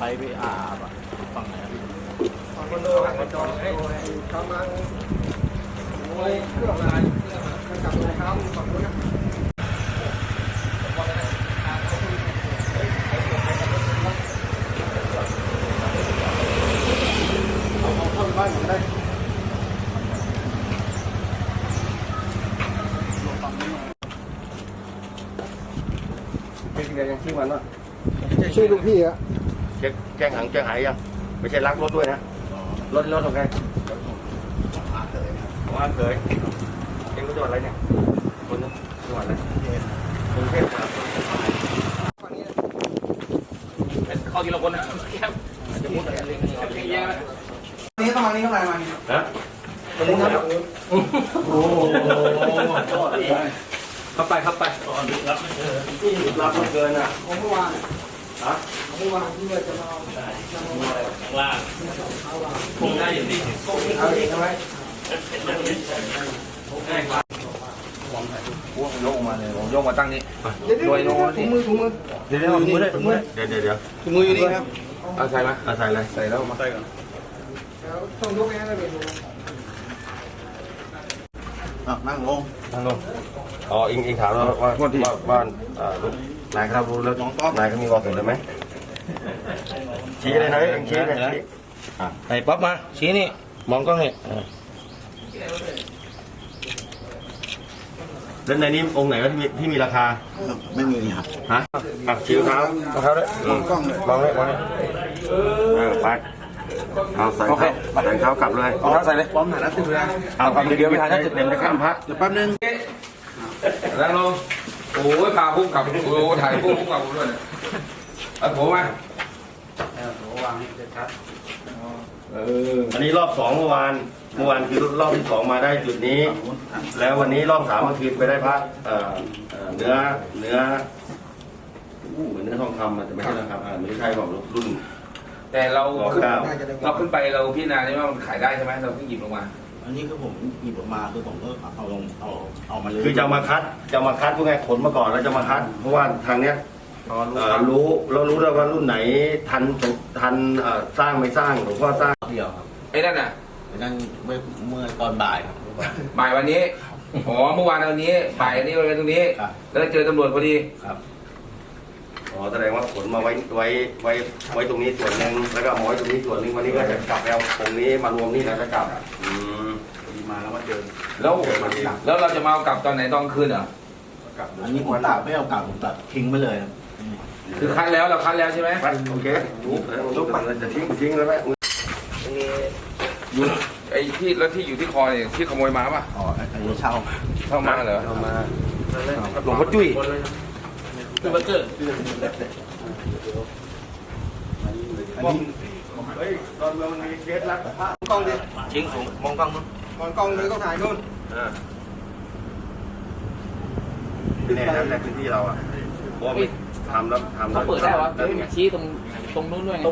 คอนโดคอนโดให้กำลังมวยเครื่องอะไรกับรองเท้าฝั่งนู้นนะเอาเอาเข้าบ้านผมได้เป็นไงยังชื่อมันวะชื่อลูกพี่อะ แจ้งแจ้งหังแจ้งหายยังไม่ใช่รักรถด้วยนะรถรถของใครของอาเคยเอ็งรู้จังหวัดอะไรเนี่ยคนนึงจังหวัดอะไรกรุงเทพครับเข้าทีละคนนะแก้มจะพูดอะไรเรื่องนี้ครับแย่ไหมนี่ต้องมานี่ต้องมามานี่ฮะตรงนี้ครับโอ้โหเข้าไปเข้าไปที่รับไม่เกินอะของเมื่อวาน ฮะของเมื่อวานที่ว่าจะมาเอาจะมาเอาข้างล่างเอาว่าคงได้อย่างที่เอาเองใช่ไหมโยกมาเลยโยกมาตั้งนี้เดี๋ยวเดี๋ยวเดี๋ยวถุงมือถุงมือเดี๋ยวเดี๋ยวถุงมือด้วยถุงมือเดี๋ยวเดี๋ยวเดี๋ยวถุงมืออยู่นี่ครับเอาใส่ไหมเอาใส่เลยใส่แล้วมาใส่ก่อนแล้วต้องยกให้ได้เป็นนั่งลงนั่งลงอ๋ออิงอิงถามแล้วว่าว่าบ้านอ่าลูก นายครับรู้แล้วนายเขามีวอลเสร็จเลยไหมชี้เลยนะเอ็งชี้เลยชี้ไอ้ป๊อปมา ชี้นี่ มองกล้องนี่แล้วในนี้องค์ไหนก็ที่มีที่มีราคา ไม่มีครับ ฮะอะชิวเท้าเอาเท้าด้วยมองกล้องเลยมองเลยมองเลยเออไปเอาใส่เท้าใส่เท้ากลับเลยเอาใส่เลยป้อมหาแล้วติดเลยเอากลับเดี๋ยวไม่ทันนะเดี๋ยวจะข้ามพระเดี๋ยวแป๊บนึงแล้วลง โอ้ยพาพุ่งกลับโอ้ถ่ายพุ่งพุ่งกลับด้วยเอาผมมาเอออันนี้รอบสองเมื่อวานเมื่อวานคือรอบที่สองมาได้จุดนี้ แล้ววันนี้รอบสามเมื่อคืนไปได้พระเอ่อเอ่อเนื้อเนื้ออู้เหมือนเนื้อทองคำอะแต่ไม่ใช่นะครับอ่าไม่ใช่ของรุ่นแต่เรารอขึ้นเก้าเราขึ้นไปเราพิจารณาได้ว่ามันขายได้ใช่ไหมเราเพิ่งหยิบลงมา อันนี้คือผมหยิบออกมาคือผมก็เอาลงเอาเอามาเลยคือจะเอามาคัดจะเอามาคัดพวกไงขนมาก่อนแล้วจะมาคัด เพราะว่าทางเนี้ยเอ่อรู้เรารู้แล้วว่ารุ่นไหนทันทันเอ่อสร้างไม่สร้างหลวงพ่อสร้าง เดียวครับไอ้นั่นน่ะนั่นเมื่อเมื่อตอนบ่ายครับ บ่ายวันนี้อ๋อเมื่อวานวันนี้บ่ายอันนี้วันตรงนี้ ครับ แล้วเจอตำรวจพอดีครับ อ๋อแสดงว่าขนมาไว้ไว้ไว้ไว้ตรงนี้ส่วนหนึ่งแล้วก็เอามาไว้ตรงนี้ส่วนหนึ่งวันนี้ก็จะกลับไปเอาตรงนี้มารวมนี่แล้วจะกลับอืมดี มาแล้วมาเจอแล้วแล้วเราจะมาเอากลับตอนไหนตอนคืนเหรออันนี้ผมตัดไม่เอากลับผมตัดทิ้งไปเลยครับคือคัดแล้วเราคัดแล้วใช่ไหมไปโอเครู้รู้ไปจะทิ้งทิ้งแล้วไหมอยู่ไอ้ที่แล้วที่อยู่ที่คอเนี่ยที่ขโมยมาป่ะอ๋ออันนี้เช่าเข้ามาเหรอเอามาหลวงพ่อจุ้ยคือบัตเตอร์บอกเฮ้ยตอนเมืองมันมีเคสรักพระกล้องดิทิ้งสูงมองกล้องมั้งม องกล้องเลยต้องถ่ายนู่นที่นี่นะในพื้นที่เราอะเพราะว่ามันทำแล้วทำแล้วเขาเปิดได้วะนั่นไงชี้ตรงตรงนู้นด้วยไง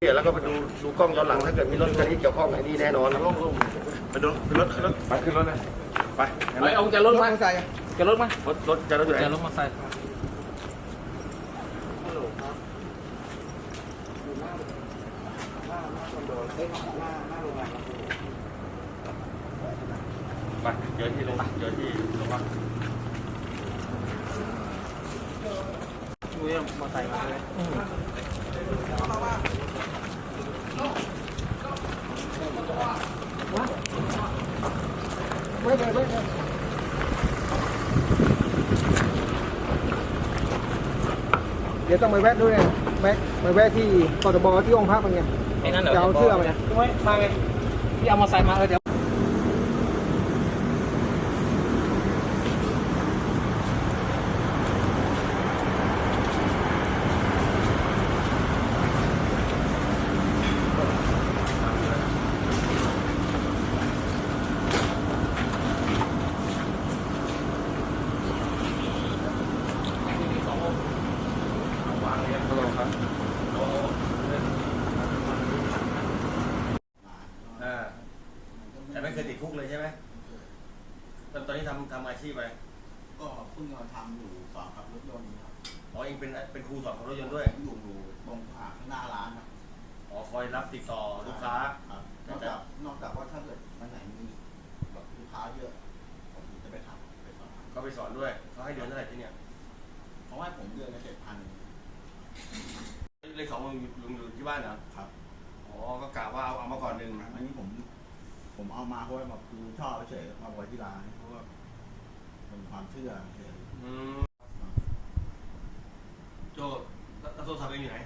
เดี๋ยวแล้วก็ไปดูดูกล้องย้อนหลังถ้าเกิดมีรถคันนี้เกี่ยวข้องไอ้นี่แน่นอนลงลงไปดูขึ้นรถขึ้นรถไปขึ้นรถเลยไปเฮ้ยเอาจะรถรถมาใส่จะรถมารถรถจะรถอยู่ไหนจะรถมาใส่ ไปเจอที่ลงเจอที่ลงพักไม่ไม่ไม่เดี๋ยวต้องไปแวะด้วยนะ แวะไปแวะที่กทบที่องค์พระมันไงไอ้นั่นเหรอจะเอาเสื้อมาไงมาไงพี่เอามาใส่มาเออเดี๋ยว อ่าแต่ไม่เคยติดคุกเลยใช่ไหมตอนตอนนี้ ทำทำอาชีพอะไรก็ผพิ่งมาทำอยู่สอนขับรถยนต์ครับอ๋อเองเป็นเป็นครูสอนขับรถยนต์ด้วยอยู่อยู่ตรงอ่าข้างหน้าร้านครับอ๋อคอยรับติดต่อลูกค้า ครับนอกจากนอกจากว่าถ้าเกิดวันไหนมีแบบลูกค้าเยอะผมจะไปขับไปสอนก็ไปสอนด้วยเขาให้เดือนเท่าไหร่ที่เนี่ยเพราะว่าผมเดือนละเจ็ดพันเลขสองลุงลุงอยู่ที่บ้านเหรอครับ อ๋อก็กะว่าเอาเอามาก่อนหนึ่งอันนี้ผม ผมเอามาเพราะว่าแบบคือชอบเฉยมาไว้ที่ร้านเพราะว่าเป็น ความเชื่อเฉยอืมโจแล้วโทรศัพท์เองอยู่ไหน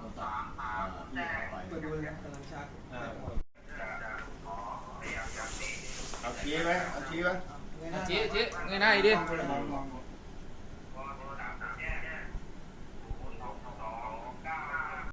เราสามอ่าที่เอาไปมาดูนะกำลังชักอ่าเอาชี้ไหมเอาชี้ไหม เอาชี้ชี้เงยหน้าอีกดิ มองมอง